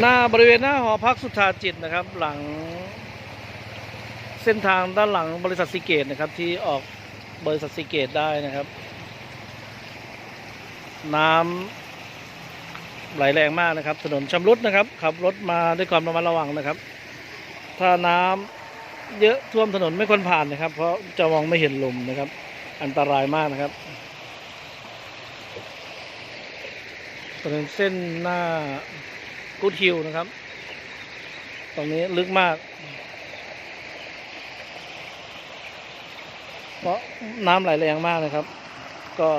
หน้าบริเวณหน้าหอพักสุธาจิตนะครับ หลังเส้นทางด้านหลังบริษัทซีเกตนะครับ ที่ออกบริษัทซีเกตได้นะครับ น้ำไหลแรงมากนะครับ ถนนชำรุดนะครับขับรถมาด้วยความระมัดระวังนะครับ ถ้าน้ำเยอะท่วมถนนไม่ควรผ่านนะครับ เพราะจะมองไม่เห็นลมนะครับ อันตรายมากนะครับถนนเส้นหน้า กูดฮิลนะครับ ตรงนี้ลึกมาก เพราะน้ำไหลแรงมากนะครับ ก็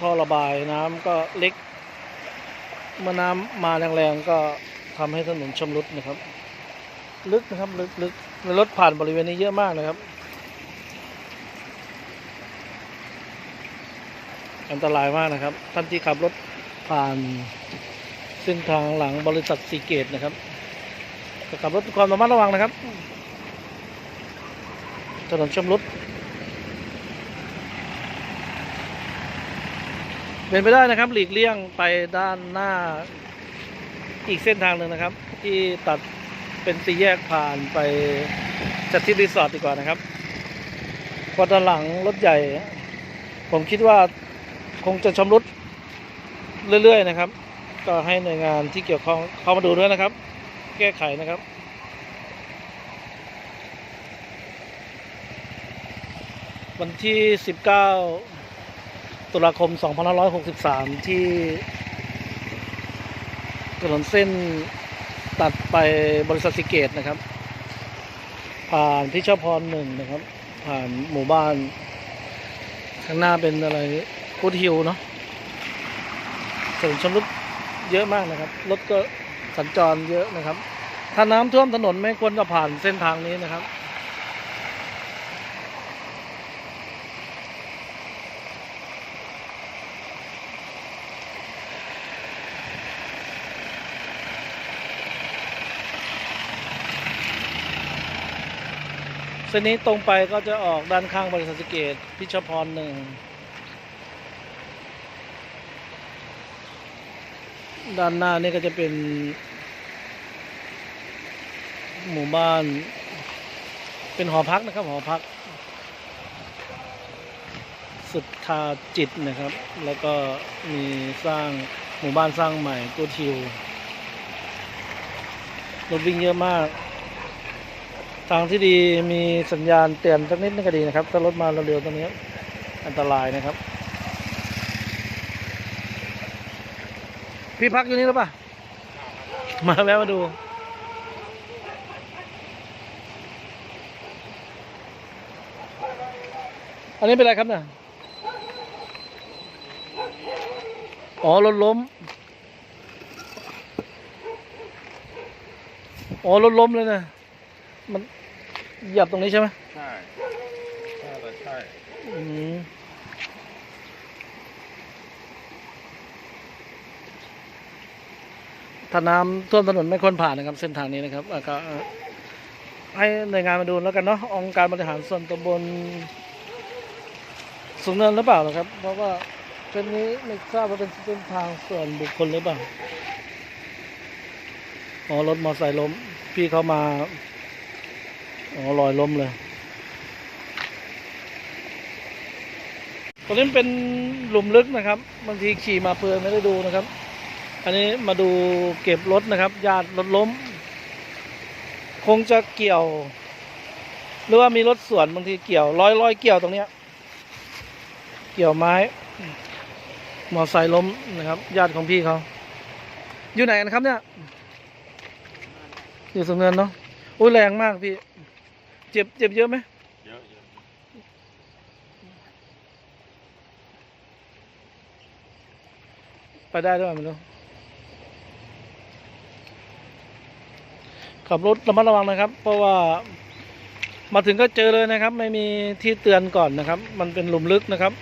ท่อระบายน้ำก็เล็ก เมื่อน้ำมาแรงๆก็ทำให้ถนนชำรุดนะครับ ลึกนะครับลึกลึกรถผ่านบริเวณนี้เยอะมากนะครับ อันตรายมากนะครับท่านที่ขับรถผ่าน เส้นทางหลังบริษัทซีเกตนะครับก็ขับรถด้วยความระมัดระวังนะครับ ถนนชำรุดเป็นไปได้นะครับ หลีกเลี่ยงไปด้านหน้าอีกเส้นทางหนึ่งนะครับ ที่ตัดเป็นสี่แยกผ่านไปจัดที่รีสอร์ทดีกว่านะครับพอด้านหลังรถใหญ่ ผมคิดว่าคงจะชำรุดเรื่อย ๆ นะครับ ก็ให้หน่วยงานที่เกี่ยวข้องเข้ามาดูด้วยนะครับ แก้ไขนะครับวันที่ 19 ตุลาคม 2563 ที่ถนนเส้นตัดไปบริษัทสิเกตนะครับ ผ่านที่ชอบพรหนึ่งนะครับ ผ่านหมู่บ้าน ข้างหน้าเป็นอะไรพุทฮิวเนาะถนนชำรุด เยอะมากนะครับ รถก็สัญจรเยอะนะครับ ถ้าน้ำท่วมถนนไม่ควรจะผ่านเส้นทางนี้นะครับ เส้นนี้ตรงไปก็จะออกด้านข้างบริษัทสเกตพิชพรหนึ่ง ด้านหน้านี่ก็จะเป็น หมู่บ้าน เป็นหอพักนะครับ หอพัก สุดทาจิตนะครับ แล้วก็มีสร้างหมู่บ้านสร้างใหม่ตัวทิวรถวิ่งเยอะมาก ทางที่ดีมีสัญญาณเตือนสักนิดนึงก็ดีนะครับ ถ้ารถมาเร็วๆตรงนี้ อันตรายนะครับ พี่พักอยู่นี่หรือเปล่ามาแวะมาดู อันนี้เป็นอะไรครับเนี่ยอ๋อรถล้ม อ๋อรถล้มเลยนะ มันเหยียบตรงนี้ใช่ไหมใช่ ใช่ใช่อืม ถ้าน้ำท่วมถนนไม่ควรผ่านนะครับ เส้นทางนี้นะครับก็ให้หน่วยงานมาดูแล้วกันเนาะองค์การบริหารส่วนตำบลสูงเนินหรือเปล่านะครับ เพราะว่าเส้นนี้ไม่ทราบว่าเป็นเส้นทางส่วนบุคคลหรือเปล่าอ๋อรถมอเตอร์ไซค์ล้ม พี่เขามาอ๋อลอยล้มเลยตรงนี้เป็นหลุมลึกนะครับ บางทีขี่มาเพลินไม่ได้ดูนะครับ อันนี้มาดูเก็บรถนะครับญาติรถล้ม คงจะเกี่ยว หรือว่ามีรถสวนบางทีเกี่ยวร้อยร้อยเกี่ยวตรงเนี้ย เกี่ยวไม้ มอไซค์ล้มนะครับ ญาติของพี่เขา อยู่ไหนกันครับเนี่ย อยู่สุงเนินเนาะอุ้ยแรงมากพี่ เจ็บเจ็บเยอะไหมเยอะไปได้ด้วยไม่รู้ ขับรถระมัดระวังนะครับ เพราะว่ามาถึงก็เจอเลยนะครับ ไม่มีที่เตือนก่อนนะครับ มันเป็นหลุมลึกนะครับ